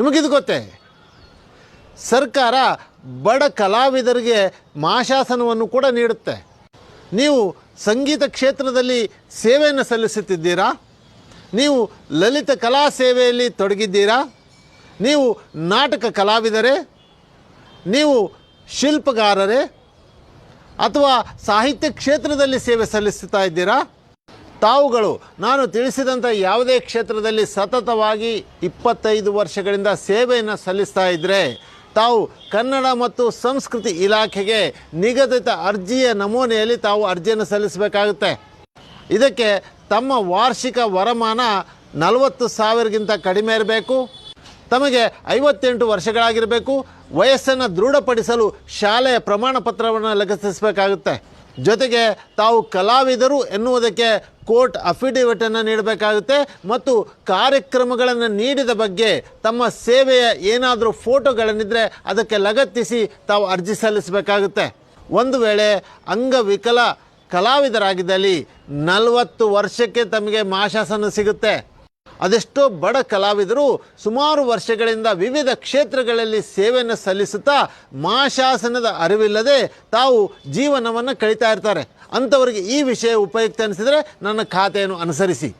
ನಿಮಗಿದು ಗೊತ್ತೇ? ಸರ್ಕಾರ ಬಡ ಕಲಾವಿದರಿಗೆ ಮಾಶಾಸನವನ್ನು ಕೂಡ ನೀಡುತ್ತೆ. ನೀವು ಸಂಗೀತ ಕ್ಷೇತ್ರದಲ್ಲಿ ಸೇವೆಯನ್ನು ಸಲ್ಲಿಸುತ್ತಿದ್ದೀರಾ? ನೀವು ಲಲಿತ ಕಲಾ ಸೇವೆಯಲ್ಲಿ ತೊಡಗಿದ್ದೀರಾ? ನೀವು ನಾಟಕ ಕಲಾವಿದರೇ? ನೀವು ಶಿಲ್ಪಗಾರರೇ? ಅಥವಾ ಸಾಹಿತ್ಯ ಕ್ಷೇತ್ರದಲ್ಲಿ ಸೇವೆ ಸಲ್ಲಿಸುತ್ತಾ ಇದ್ದೀರಾ? ತಾವುಗಳು, ನಾನು ತಿಳಿಸಿದಂಥ ಯಾವುದೇ ಕ್ಷೇತ್ರದಲ್ಲಿ ಸತತವಾಗಿ ಇಪ್ಪತ್ತೈದು ವರ್ಷಗಳಿಂದ ಸೇವೆಯನ್ನು ಸಲ್ಲಿಸ್ತಾ ಇದ್ದರೆ ತಾವು ಕನ್ನಡ ಮತ್ತು ಸಂಸ್ಕೃತಿ ಇಲಾಖೆಗೆ ನಿಗದಿತ ಅರ್ಜಿಯ ನಮೂನೆಯಲ್ಲಿ ತಾವು ಅರ್ಜಿಯನ್ನು ಸಲ್ಲಿಸಬೇಕಾಗುತ್ತೆ. ಇದಕ್ಕೆ ತಮ್ಮ ವಾರ್ಷಿಕ ವರಮಾನ ನಲವತ್ತು ಸಾವಿರಗಿಂತ ಕಡಿಮೆ ಇರಬೇಕು. ತಮಗೆ ಐವತ್ತೆಂಟು ವರ್ಷಗಳಾಗಿರಬೇಕು. ವಯಸ್ಸನ್ನು ದೃಢಪಡಿಸಲು ಶಾಲೆಯ ಪ್ರಮಾಣ ಪತ್ರವನ್ನು ಲಗತ್ತಿಸಬೇಕಾಗುತ್ತೆ ಜೊತೆಗೆ ತಾವು ಕಲಾವಿದರು ಎನ್ನುವುದಕ್ಕೆ ಕೋರ್ಟ್ ಅಫಿಡೇವಿಟನ್ನು ನೀಡಬೇಕಾಗುತ್ತೆ ಮತ್ತು ಕಾರ್ಯಕ್ರಮಗಳನ್ನು ನೀಡಿದ ಬಗ್ಗೆ ತಮ್ಮ ಸೇವೆಯ ಏನಾದರೂ ಫೋಟೋಗಳನ್ನಿದ್ದರೆ ಅದಕ್ಕೆ ಲಗತ್ತಿಸಿ ತಾವು ಅರ್ಜಿ ಸಲ್ಲಿಸಬೇಕಾಗುತ್ತೆ. ಒಂದು ವೇಳೆ ಅಂಗವಿಕಲ ಕಲಾವಿದರಾಗಿದ್ದಲ್ಲಿ ನಲವತ್ತು ವರ್ಷಕ್ಕೆ ತಮಗೆ ಮಾಶಾಸನ ಸಿಗುತ್ತೆ. ಅದೆಷ್ಟೋ ಬಡ ಕಲಾವಿದರು ಸುಮಾರು ವರ್ಷಗಳಿಂದ ವಿವಿಧ ಕ್ಷೇತ್ರಗಳಲ್ಲಿ ಸೇವೆಯನ್ನು ಸಲ್ಲಿಸುತ್ತಾ ಮಾಶಾಸನದ ಅರಿವಿಲ್ಲದೆ ತಾವು ಜೀವನವನ್ನು ಕಳೀತಾ ಇರ್ತಾರೆ. ಅಂಥವರಿಗೆ ಈ ವಿಷಯ ಉಪಯುಕ್ತ ಅನಿಸಿದರೆ ನನ್ನ ಖಾತೆಯನ್ನು ಅನುಸರಿಸಿ.